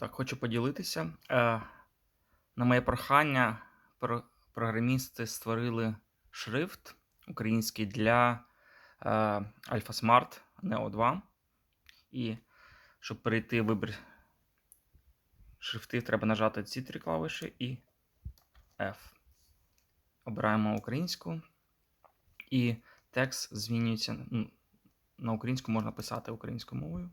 Так, хочу поділитися. Е, на моє прохання, про- програмісти створили шрифт український для е, Alpha Smart Neo 2. І щоб перейти в вибір шрифтів, треба нажати ці три клавіші і F. Обираємо українську. І текст змінюється. На українську можна писати українською мовою.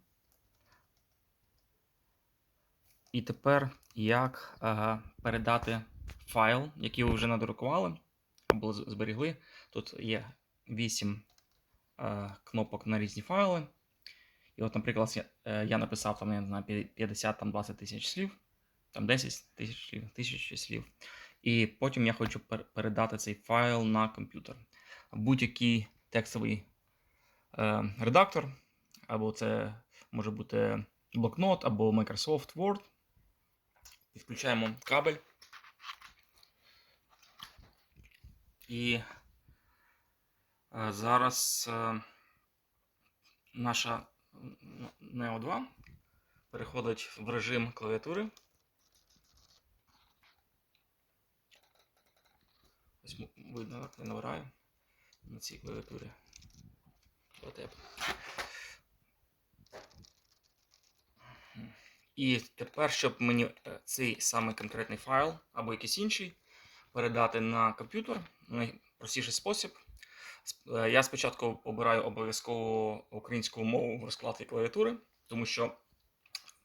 І тепер як е, передати файл, який ви вже надрукували або з- зберегли. Тут є 8 е, кнопок на різні файли. І от, наприклад, я, е, я написав там, я не знаю, 50 там 20 тисяч слів, там 10 тисяч слів, тисячі слів. І потім я хочу пер- передати цей файл на комп'ютер. Будь-який текстовий е, редактор, або це може бути блокнот, або Microsoft Word. Підключаємо кабель. І е, зараз е, наша Neo 2 переходить в режим клавіатури. Ось видно, як я набираю на цій клавіатурі. От я І тепер, щоб мені е, цей самий конкретний файл або якийсь інший передати на комп'ютер, найпростіший спосіб. Сп- е, Я спочатку обираю обов'язково українську мову в розкладці клавіатури, тому що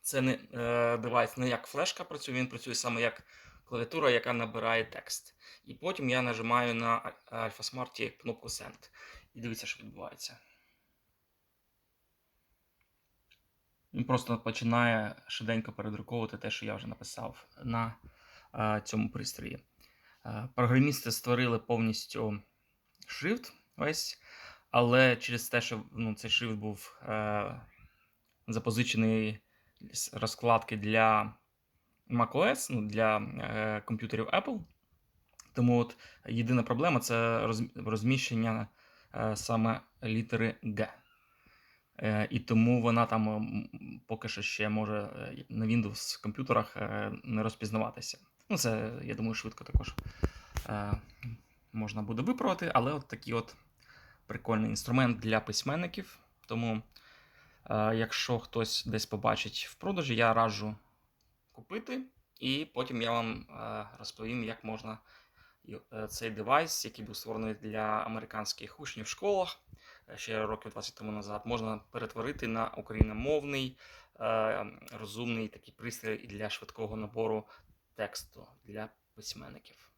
це не е, девайс не як флешка працює, він працює саме як клавіатура, яка набирає текст. І потім я нажимаю на А- Alpha Smart кнопку Send. І дивіться, що відбувається. Він просто починає швиденько передруковувати те, що я вже написав на е, цьому пристрої. Е, програмісти створили повністю шрифт весь, але через те, що ну, цей шрифт був е, запозичений з розкладки для macOS, ну, для е, комп'ютерів Apple. Тому от єдина проблема це розміщення е, саме літери G. Е, І тому вона там поки що ще може е, на Windows комп'ютерах е, не розпізнаватися. Ну, це, я думаю, швидко також можна буде виправити, але от такий от прикольний інструмент для письменників. Тому, якщо хтось десь побачить в продажі, я раджу купити, і потім я вам розповім, як можна цей девайс, який був створений для американських учнів в школах ще років 20 тому назад, можна перетворити на україномовний е, розумний такий пристрій для швидкого набору тексту для письменників.